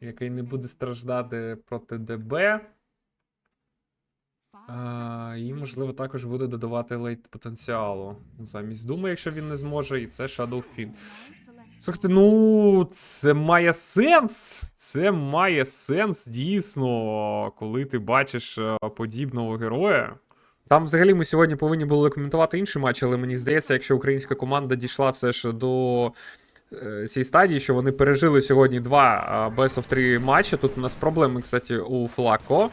який не буде страждати проти ДБ. І, можливо, також буде додавати лейт потенціалу. Замість Дума, якщо він не зможе, і це Shadow Fiend. Слухайте, ну це має сенс. Це має сенс дійсно, коли ти бачиш е, подібного героя. Там взагалі ми сьогодні повинні були коментувати інший матч, але мені здається, якщо українська команда дійшла все ж до е, цієї стадії, що вони пережили сьогодні два Best of 3 матчі. Тут у нас проблеми, кстати, у Флако.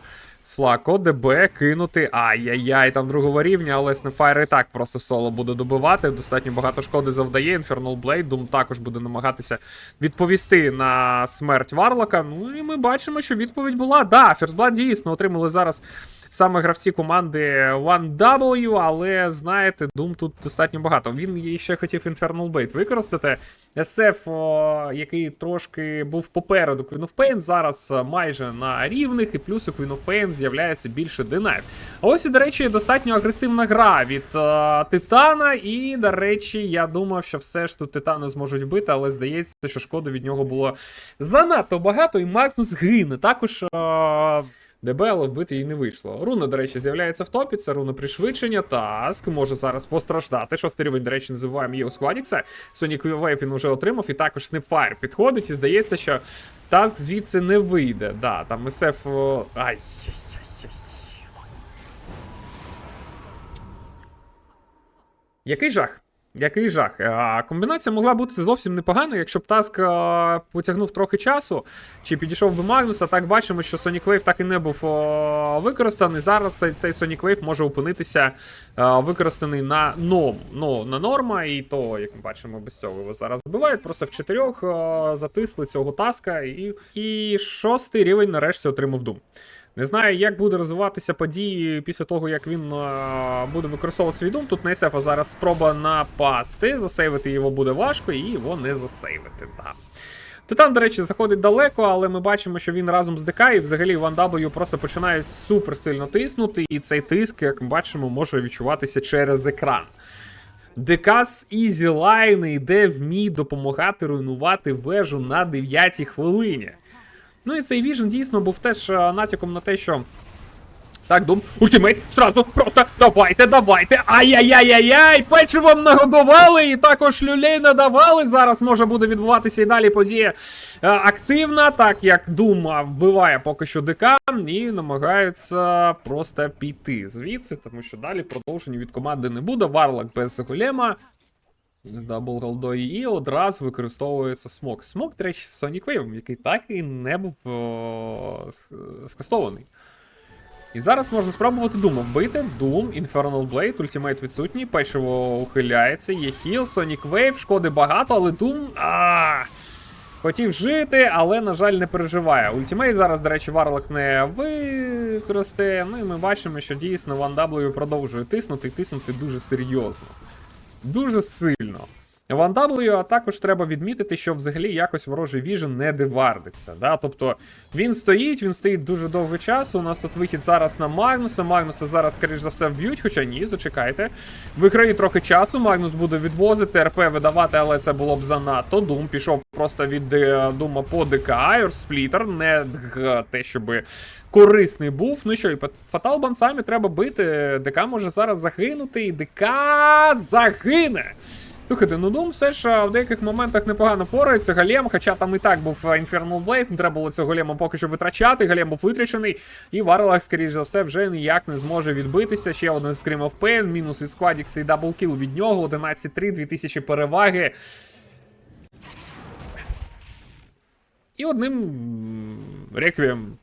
Флако, ДБ, кинути. Ай-яй-яй, там другого рівня, але Снефайр і так просто в соло буде добивати. Достатньо багато шкоди завдає. Infernal Blade, Doom також буде намагатися відповісти на смерть Варлока. Ну і ми бачимо, що відповідь була. Да, Blood дійсно отримали зараз саме гравці команди 1W, але знаєте, Doom тут достатньо багато. Він ще хотів Infernal Blade використати. SF, о, який трошки був попереду Queen of Pain, зараз майже на рівних, і плюс у Queen of Pain з'являється більше динайт. А ось до речі, достатньо агресивна гра від е, Титана. І, до речі, я думав, що все ж тут Титани зможуть вбити, але здається, що шкоди від нього було занадто багато, і Магнус гине. Також. Е, ДБ, але вбити їй не вийшло. Руна, до речі, з'являється в топі. Це руна пришвидшення. Таск може зараз постраждати. Шостий рівень, до речі, називаємо її у Сквадікса. Sonic Wave він уже отримав, і також Snapfire підходить. І здається, що Таск звідси не вийде. Да, там СФ. Ай. Який жах? Який жах? А, комбінація могла бути зовсім непогана, якщо б Таск а, потягнув трохи часу, чи підійшов би Магнус, а так бачимо, що Sonic Wave так і не був а, використаний. Зараз цей, Sonic Wave може опинитися а, використаний на ном, ну, на норма, і то, як ми бачимо, без цього його зараз вбивають. Просто в чотирьох затисли цього таска, і, і шостий рівень нарешті отримав Doom. Не знаю, як буде розвиватися події після того, як він буде використовувати свій дум. Тут на зараз спроба напасти. Засейвити його буде важко, і його не засейвити. Да. Титан, до речі, заходить далеко, але ми бачимо, що він разом з ДК і взагалі Ван W просто починають супер сильно тиснути, і цей тиск, як ми бачимо, може відчуватися через екран. ДК з Ізі Лайни йде в мій допомагати руйнувати вежу на 9 хвилині. Ну і цей віжен дійсно був теж е, натяком на те, що. Так, Дум, ультимейт, сразу, просто давайте, давайте. Ай-яй-яй-яй-яй! Печивом нагодували, і також люлей надавали. Зараз може буде відбуватися і далі подія е, активна, так як Дума вбиває поки що ДК, і намагаються просто піти звідси, тому що далі продовження від команди не буде. Варлок без голема. З дабл голдою і одразу використовується смок. Смок, до речі, з Sonic Wave, який так і не був о, скастований. І зараз можна спробувати Дума вбити. Doom, Infernal Blade, ультимейт відсутній, печиво ухиляється, є хіл, Sonic Wave, шкоди багато, але Doom. А, хотів жити, але, на жаль, не переживає. Ультимейт зараз, до речі, Варлок не використає. Ну і ми бачимо, що дійсно Ван W продовжує тиснути і тиснути дуже серйозно дуже сильно. Ван W, а також треба відмітити, що взагалі якось ворожий віжен не девардиться. Да? Тобто він стоїть, він стоїть дуже довго часу. У нас тут вихід зараз на Магнуса. Магнуса зараз, скоріш за все, вб'ють, хоча ні, зачекайте. Виграє трохи часу. Магнус буде відвозити, РП видавати, але це було б занадто. Дум пішов просто від е, Дума по ДК, Сплітер, не те, щоб корисний був. Ну що, і по Фатал Бансамі треба бити. ДК може зараз загинути, і ДК загине. Слухайте, ну Doom все ж в деяких моментах непогано порається. Галем, хоча там і так був Infernal Blade, не треба було цього голема поки що витрачати. Галем був витрачений, і Варлах, скоріш за все, вже ніяк не зможе відбитися. Ще один Scream of Pain, мінус від Squadix і даблкіл від нього. 11-3, 2000 переваги. І одним реквієм.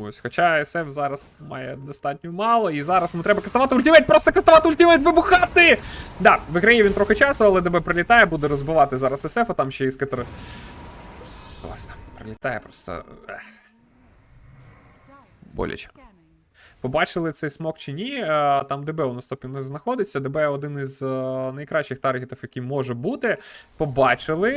Ось, хоча SF зараз має достатньо мало, і зараз йому треба кастувати ультимейт, просто кастувати ультимейт, вибухати! Да, виграє він трохи часу, але ДБ прилітає, буде розбивати зараз SF, а там ще і скатер. Класно, прилітає просто. Ех. Боляче. Побачили цей смок чи ні. Е, Там ДБ у нас топі не знаходиться. ДБ один із е, найкращих таргетів, який може бути. Побачили,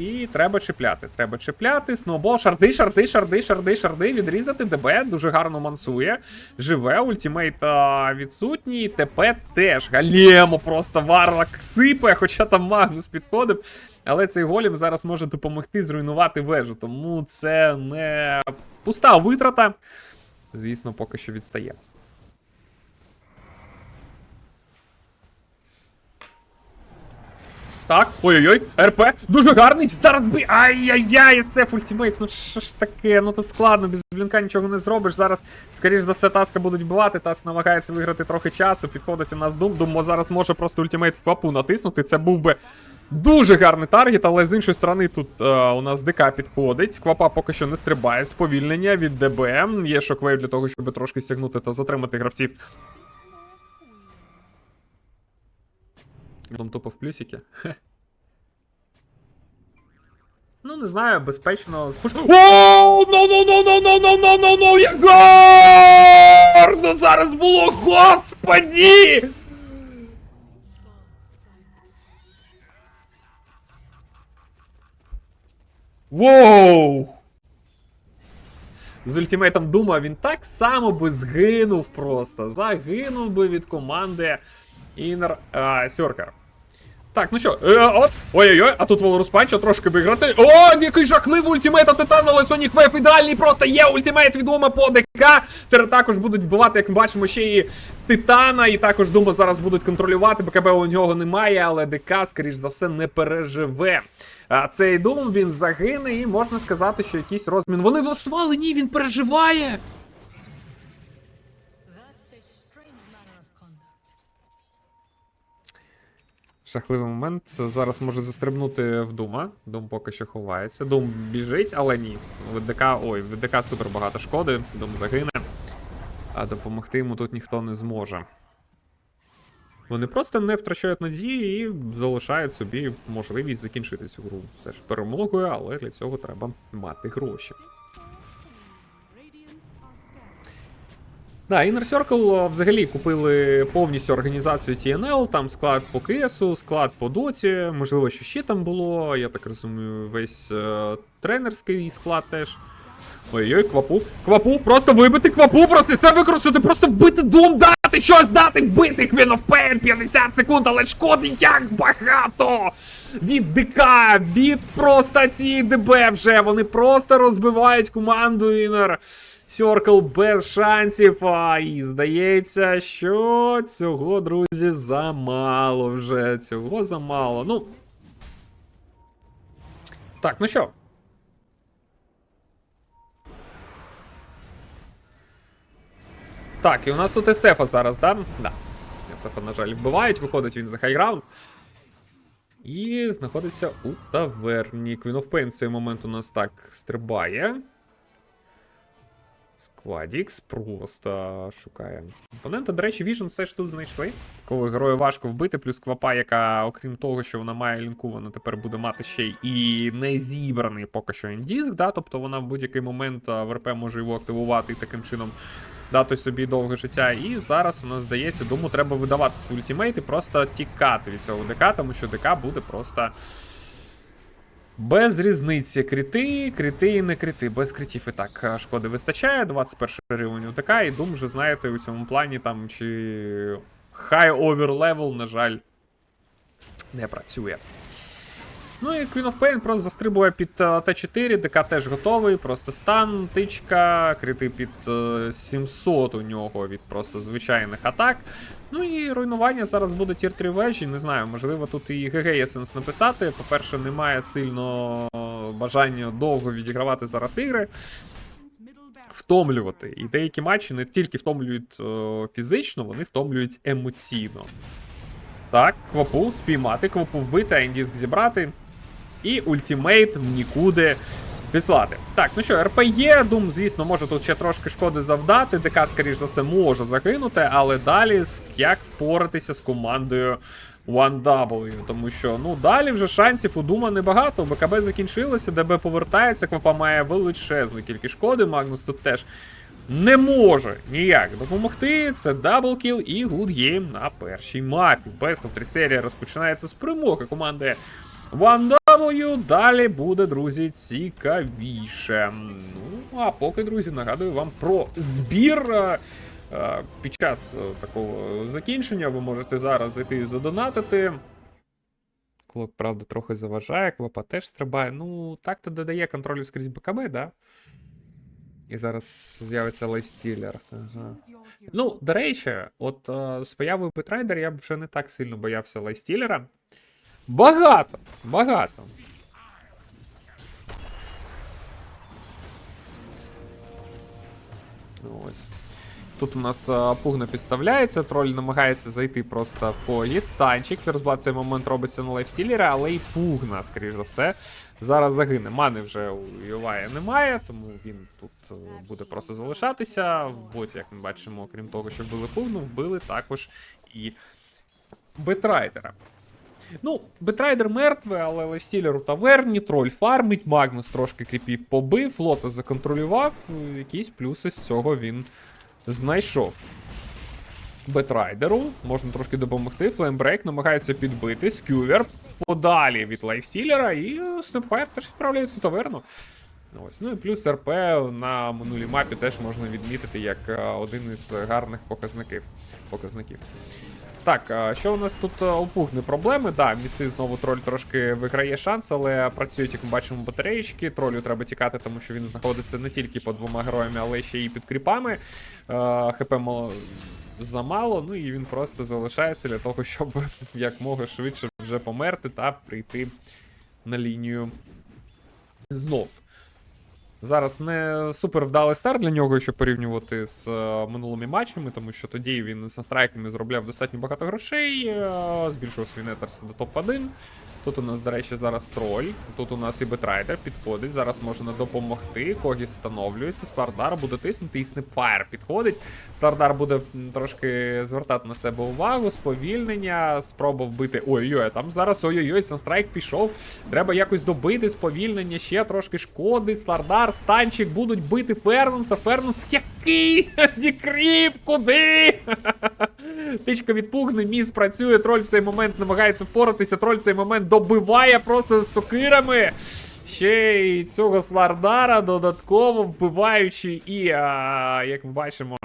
і треба чіпляти. Треба чіпляти. Сноубол, шарди, шарди, шарди, шарди, шарди. Відрізати. ДБ дуже гарно мансує. Живе, ультимейт е, відсутній. ТП теж. Галємо просто варлок сипе, хоча там Магнус підходив. Але цей голім зараз може допомогти зруйнувати вежу. Тому це не пуста витрата. Звісно, поки що відстає. Так, ой-ой-ой, РП, дуже гарний, зараз би. Ай-яй-яй, це ультимейт, ну що ж таке, ну тут складно, без блінка нічого не зробиш. Зараз, скоріш за все, таска будуть бивати, таск намагається виграти трохи часу, підходить у нас дум, думаю, зараз може просто ультимейт в квапу натиснути. Це був би дуже гарний таргет, але з іншої сторони тут е, у нас ДК підходить. Квапа поки що не стрибає, сповільнення від ДБ. Є шоквейв для того, щоб трошки стягнути та затримати гравців. Там тупо в плюсики. Ну, не знаю, безпечно. спуш- О, ну, ну, ну, ну, ну, ну, ну, ну, ну, як гарно зараз було, господі! Воу! З ультимейтом Дума він так само би згинув просто. Загинув би від команди Інер а, Сьоркер. Так, ну що, е, от. Ой-ой-ой, а тут Волорус Панча трошки виграти. О, який жахливий ультимейт от Титан, але Сонік Вейв ідеальний просто є ультимейт від Дума по ДК. Тепер також будуть вбивати, як ми бачимо, ще і Титана, і також Дума зараз будуть контролювати. БКБ у нього немає, але ДК, скоріш за все, не переживе. А цей Дум він загине, і можна сказати, що якийсь розмін. Вони влаштували, ні, він переживає. Жахливий момент. Зараз може застрибнути в Дума. Дум поки що ховається. Дум біжить, але ні. В ДК, ой, в супер багато шкоди. Дум загине. А допомогти йому тут ніхто не зможе. Вони просто не втрачають надії і залишають собі можливість закінчити цю гру. Все ж перемогою, але для цього треба мати гроші. Да, Inner Circle взагалі купили повністю організацію TNL, там склад по КСу, склад по доті, можливо, що ще там було, я так розумію, весь е, тренерський склад теж. Ой-ой, квапу. Квапу, просто вибити квапу, просто все використати, просто вбити дом, дати щось дати, вбити Queen of Pain 50 секунд, але шкоди як багато! Від ДК, від просто цієї ДБ вже. Вони просто розбивають команду Inner Circle без шансів. А, і здається, що цього, друзі, замало вже. Цього замало. Ну. Так, ну що, Так, і у нас тут Есефа зараз, да? Да. Есефа, на жаль, вбивають, виходить він за хайграунд. І знаходиться у таверні. Queen of Pain в цей момент у нас так стрибає. Сквадікс просто шукає. Опонента, до речі, Vision все ж тут знайшли. Такого героя важко вбити, плюс квапа, яка, окрім того, що вона має лінку, вона тепер буде мати ще і не зібраний поки що індіск, да? тобто вона в будь-який момент в РП може його активувати і таким чином дати собі довге життя. І зараз у нас здається, думаю, треба видавати свій ультимейт і просто тікати від цього ДК, тому що ДК буде просто. Без різниці. Крити, крити і не крити. Без критів і так е, шкоди вистачає. 21 рівень УТК, і Дум вже знаєте у цьому плані там чи high over level, на жаль, не працює. Ну і Queen of Pain просто застрибує під е, Т4, ДК теж готовий, просто стан, тичка, крити під е, 700 у нього від просто звичайних атак. Ну і руйнування зараз буде тір 3 вежі. Не знаю, можливо, тут і ГГ є сенс написати. По-перше, немає сильно бажання довго відігравати зараз ігри. Втомлювати. І деякі матчі не тільки втомлюють е, фізично, вони втомлюють емоційно. Так, квапу спіймати, квапу вбити, ендіск зібрати. І ультимейт в нікуди післати. Так, ну що, РП є, Дум, звісно, може тут ще трошки шкоди завдати. ДК, скоріш за все, може загинути, але далі як впоратися з командою 1W. Тому що, ну, далі вже шансів у Дума небагато. БКБ закінчилося, ДБ повертається, Квапа має величезну кількість шкоди. Магнус тут теж не може ніяк допомогти. Це даблкіл і гудгейм на першій мапі. Best of 3 серія розпочинається з перемоги команди 1W. Далі буде, друзі, цікавіше. Ну, а поки, друзі, нагадую вам про збір. Е, е, Під час такого закінчення ви можете зараз зайти і задонатити. Клок, правда, трохи заважає, клопа теж стрибає. Ну, так то додає контролю скрізь БКБ, да? І зараз з'явиться лайстілер. Ага. Ну, до речі, от е, з появою Бетрайдер я б вже не так сильно боявся лайстілера. Багато! Багато. Ось. Тут у нас а, пугна підставляється, троль намагається зайти просто по станчик. Ферзбат цей момент робиться на лайфстілера, але і пугна, скоріш за все, зараз загине. Мани вже у Ювая немає, тому він тут е, буде просто залишатися. В боті, як ми бачимо, крім того, що вбили пугну, вбили також і Бетрайдера. Ну, Бетрайдер мертвий, але Лестілер у таверні, троль фармить, Магнус трошки кріпів побив, флота законтролював. е, Якісь плюси з цього він знайшов. Бетрайдеру можна трошки допомогти. Флеймбрейк намагається підбити. Скювер подалі від лайфстілера, і е, Снепфайр теж справляється у таверну. Ось. Ну і плюс РП на минулій мапі теж можна відмітити як е, один із гарних показників. показників. Так, що у нас тут е, у Пугни проблеми? Да, міси знову троль трошки виграє шанс, але працюють, як ми бачимо, батареєчки. Тролю треба тікати, тому що він знаходиться не тільки по двома героями, але ще й під кріпами. Е, ХП мало замало, ну і він просто залишається для того, щоб якмога швидше вже померти та прийти на лінію знов. Зараз не супер вдалий старт для нього, якщо порівнювати з е, минулими матчами, тому що тоді він з настрайками зробляв достатньо багато грошей, е, збільшував свій нетерс до топ-1. Тут у нас, до речі, зараз троль. Тут у нас і Бетрайдер підходить. Зараз можна допомогти. Когіс встановлюється. Слардар буде тиснути, і Снепфайр підходить. Слардар буде трошки звертати на себе увагу, сповільнення, спроба вбити. Ой-ой, там зараз ой-ой-ой, Санстрайк пішов. Треба якось добити сповільнення, ще трошки шкоди. Слардар, станчик будуть бити Фернанса. Фернанс який? Дікріп, куди? Тичка відпугне, міс працює, троль в цей момент намагається впоратися, троль в цей момент добиває просто з сокирами. Ще й цього Слардара додатково вбиваючи і, а, як ми бачимо,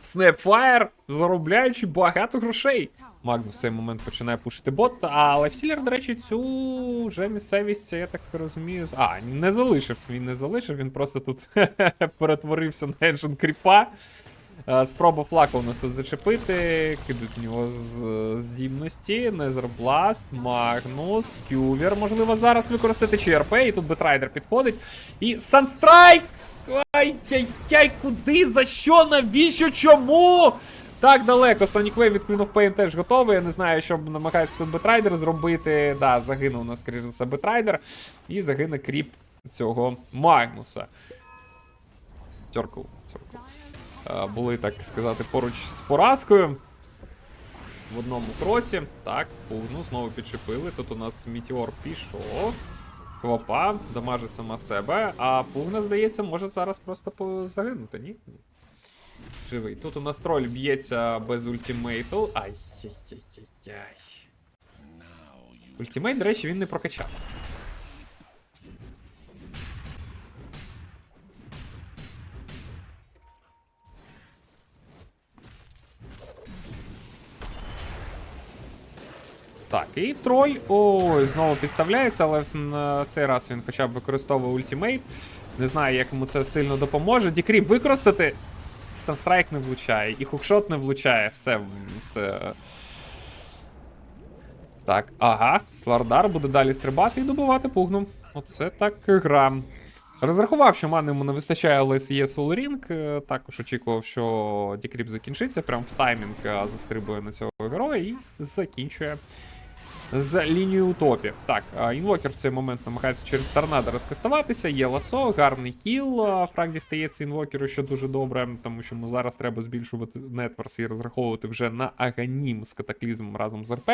Снепфайр, заробляючи багато грошей. Магнус в цей момент починає пушити бот, а Лайфстілер, до речі, цю вже місцевість, я так розумію. А, не залишив. Він не залишив, він просто тут перетворився на енджин кріпа. Е, Спроба флака у нас тут зачепити. Кидуть в нього з здібності. Незербласт, Магнус, Кювер. Можливо, зараз використати ЧРП, і тут Бетрайдер підходить. І Санстрайк! Ай-яй-яй, куди? За що? Навіщо? Чому? Так далеко. Sonic Wave відклинув Пейн теж готовий. Я не знаю, що намагається тут Бетрайдер зробити. Да, загинув у нас, скоріш за все, Бетрайдер. І загине кріп цього Магнуса. Цьоркл. Цьоркл. Е, були, так сказати, поруч з поразкою. В одному кроці. Так, пугну, знову підчепили. Тут у нас Мітіор пішов. Квопа, дамажить сама себе, а пугна, здається, може зараз просто загинути, ні? Ні. Живий. Тут у нас троль б'ється без ультимейту. Ай-яй-яй-яй. Ультимейт, до речі, він не прокачав. Так, і троль. Ой, знову підставляється, але на цей раз він хоча б використовує ультимейт. Не знаю, як йому це сильно допоможе. Дікріп використати. Санстрайк не влучає, і хукшот не влучає. Все. все. Так, ага, Слардар буде далі стрибати і добивати пугну. Оце так гра. Розрахував, що мани йому не вистачає, але є Солрінг. Також очікував, що Дікріп закінчиться. Прям в таймінг е, застрибує на цього героя і закінчує з лінією топі. Так, інвокер в цей момент намагається через торнадо розкастуватися. Є ласо, гарний кіл. Фраг дістається інвокеру, що дуже добре, тому що йому зараз треба збільшувати нетворс і розраховувати вже на аганім з катаклізмом разом з РП.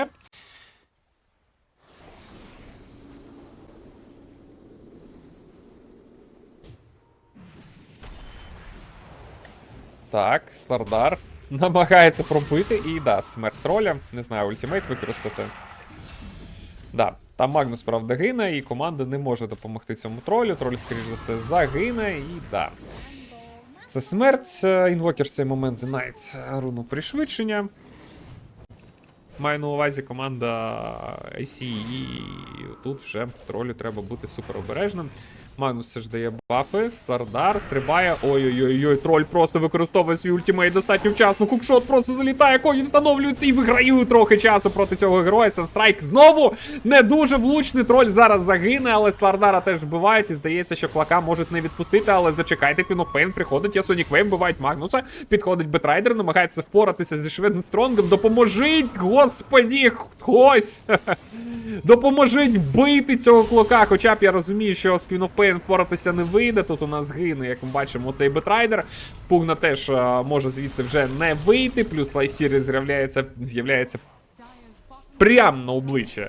Так, Стардар намагається пробити і да, смерть троля. Не знаю, ультимейт використати. Да, там Магнус, правда, гине, і команда не може допомогти цьому тролю. Троль, скоріш за все, загине, і да. Це смерть. Е, Інвокер в цей момент динає руну пришвидшення. Маю на увазі команда ICE. і тут вже тролю треба бути супер обережним. Магнус ж дає бафи, Стардар стрибає. Ой-ой-ой, троль просто використовує свій ультимейт достатньо вчасно. Кукшот просто залітає, коні встановлюються і виграють трохи часу проти цього героя. Санстрайк знову не дуже влучний. Троль зараз загине, але Слардара теж вбивають. І здається, що клака можуть не відпустити, але зачекайте, Pain приходить, я Сонік Вейм, вбивають Магнуса. Підходить Бетрайдер, намагається впоратися зі Шведенстронгом. Допоможіть, господі, хтось! Допоможіть вбити цього клока. Хоча б я розумію, що з Pain впоратися не вийде. Тут у нас гине, як ми бачимо, цей Бетрайдер. Пугна теж е, може звідси вже не вийти. Плюс Лайфтір з'являється, з'являється прямо на обличчя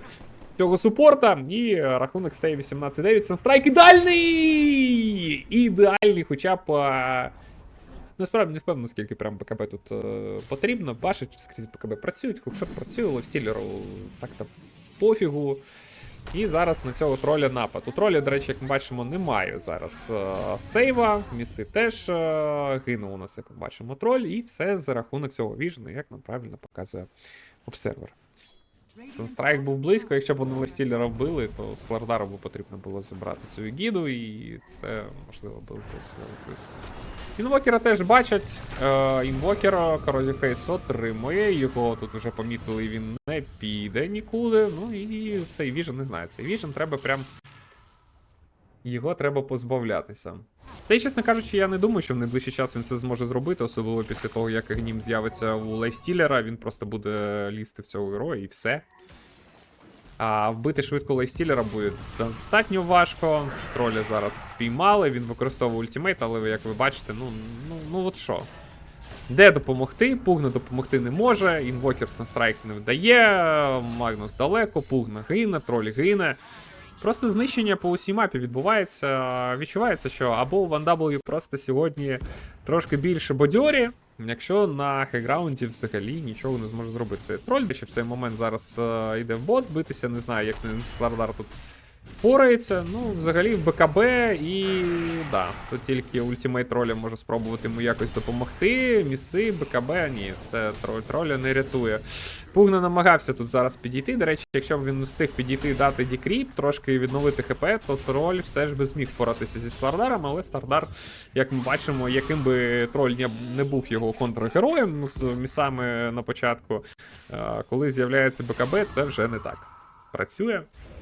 цього супорта. І е, рахунок стає 18-9. Це страйк ідеальний! Ідеальний, хоча б. е, Насправді не впевнений, скільки прям БКБ тут е, потрібно. Башить скрізь БКБ працюють, хукшот працює, левстілеру так-то пофігу. І зараз на цього троля напад. У троля, до речі, як ми бачимо, немає зараз е, сейва. Міси теж е, гинув у нас, як ми бачимо, троль, і все за рахунок цього віжну, як нам правильно показує обсервер. Санстрайк був близько, якщо б вони Лестілера вбили, то Слардару би потрібно було забрати цю гіду, і це можливо було б плюс. Інвокера теж бачать. Е, інвокера Корозі Фейс отримує. Його тут вже помітили, він не піде нікуди. Ну і цей віжен не знаю. Цей віжен треба прям. Його треба позбавлятися. Та й, чесно кажучи, я не думаю, що в найближчий час він це зможе зробити, особливо після того, як гнім з'явиться у Лейстілера, він просто буде лізти в цього героя і все. А вбити швидко Лейстілера буде достатньо важко. Троля зараз спіймали, він використовує ультимейт, але як ви бачите, ну, ну, ну от що. Де допомогти? Пугна допомогти не може. Інвокер Санстрайк не вдає. Магнус далеко, Пугна гине, троль гине. Просто знищення по усій мапі відбувається. Відчувається, що або у Ван просто сьогодні трошки більше бодьорі, якщо на хейграунді взагалі нічого не зможе зробити. Троль ще в цей момент зараз е, йде в бот битися, не знаю, як Слардар тут впорається. Ну, взагалі в БКБ і. да, тут тільки ультимейт троля може спробувати йому якось допомогти. Міси, БКБ, ні, це троль троля не рятує. Пугна намагався тут зараз підійти. До речі, якщо б він встиг підійти дати дікріп, трошки відновити ХП, то троль все ж би зміг впоратися зі Слардаром, але Стардар, як ми бачимо, яким би троль не- був його контргероєм з місами на початку, коли з'являється БКБ, це вже не так. Працює.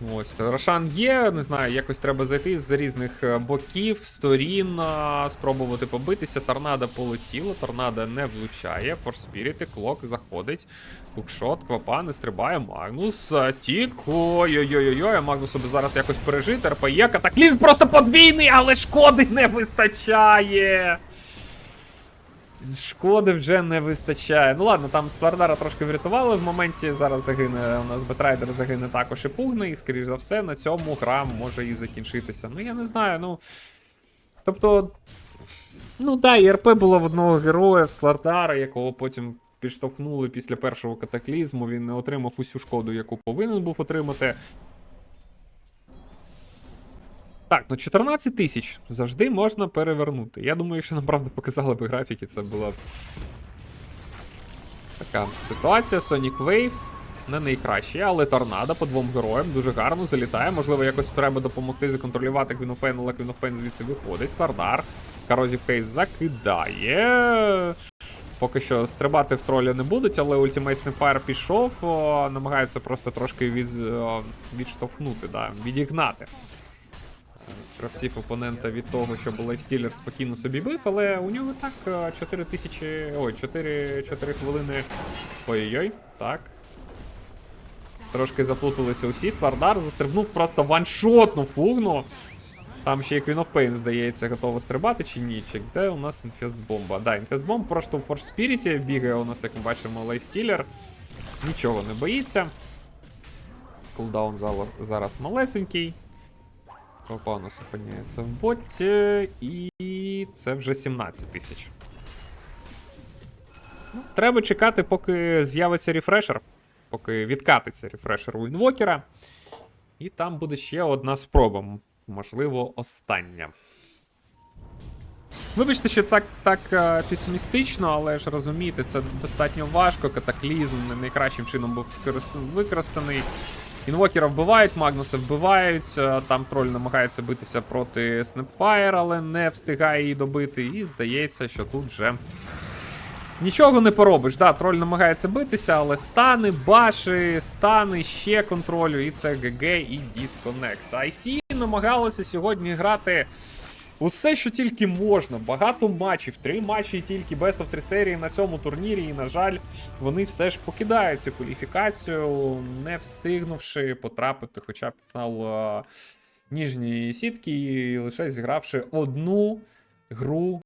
Ось, Рошан є, не знаю, якось треба зайти з різних е, боків, сторін, спробувати побитися. Торнадо полетіло, торнадо не влучає. Форспіріти, клок заходить. Кукшот, квапа, не стрибає. Магнус, а, тік. Ой-ой-ой-ой, Магнусу би зараз якось пережити. РПЄ, катаклізм просто подвійний, але шкоди не вистачає. Шкоди вже не вистачає. Ну ладно, там Слардара трошки врятували в моменті. Зараз загине у нас Бетрайдер загине також і пугне, і скоріш за все на цьому гра може і закінчитися. Ну я не знаю, ну. Тобто. Ну да, РП було в одного героя в Слардара, якого потім підштовхнули після першого катаклізму. Він не отримав усю шкоду, яку повинен був отримати. Так, ну 14 тисяч завжди можна перевернути. Я думаю, якщо нам правда показали б графіки, це була б така ситуація. Sonic Wave не найкраще, але торнадо по двом героям дуже гарно залітає. Можливо, якось треба допомогти законтролювати Квінофен, але Квінофен звідси виходить. Стардар. Карозів Кейс закидає. Поки що стрибати в троля не будуть, але Ultimate Snapfire пішов, намагаються просто трошки від, відштовхнути, да, відігнати гравців опонента від того, щоб лайфстілер спокійно собі бив, але у нього так е, 4 тисячі. Ой, 4, 4 хвилини. Ой-ой-ой, так. Трошки заплуталися усі. Слардар застрибнув просто ваншотну пугну. Там ще і Queen of Pain, здається, готово стрибати чи ні. Чи де у нас інфест бомба? Да, інфест бомб просто в Force Spirit бігає у нас, як ми бачимо, лайфстілер. Нічого не боїться. Кулдаун зараз малесенький. Толпа у нас опиняється в боті, і це вже 17 тисяч. Ну, треба чекати, поки з'явиться рефрешер, поки відкатиться рефрешер у інвокера. І там буде ще одна спроба, можливо, остання. Вибачте, що це так е, песимістично, але ж розумієте, це достатньо важко. Катаклізм не найкращим чином був використаний. Інвокера вбивають, Магнуса вбивають. е, Там троль намагається битися проти Снепфайр, але не встигає її добити. І здається, що тут вже Нічого не поробиш. Да, троль намагається битися, але стани, баши, стани, ще контролю, і це ГГ і дисконект. IC намагалося сьогодні грати усе, що тільки можна. Багато матчів, три матчі тільки Best of 3 серії на цьому турнірі. І, на жаль, вони все ж покидають цю кваліфікацію, не встигнувши потрапити хоча б в фінал е, ніжньої сітки, і лише зігравши одну гру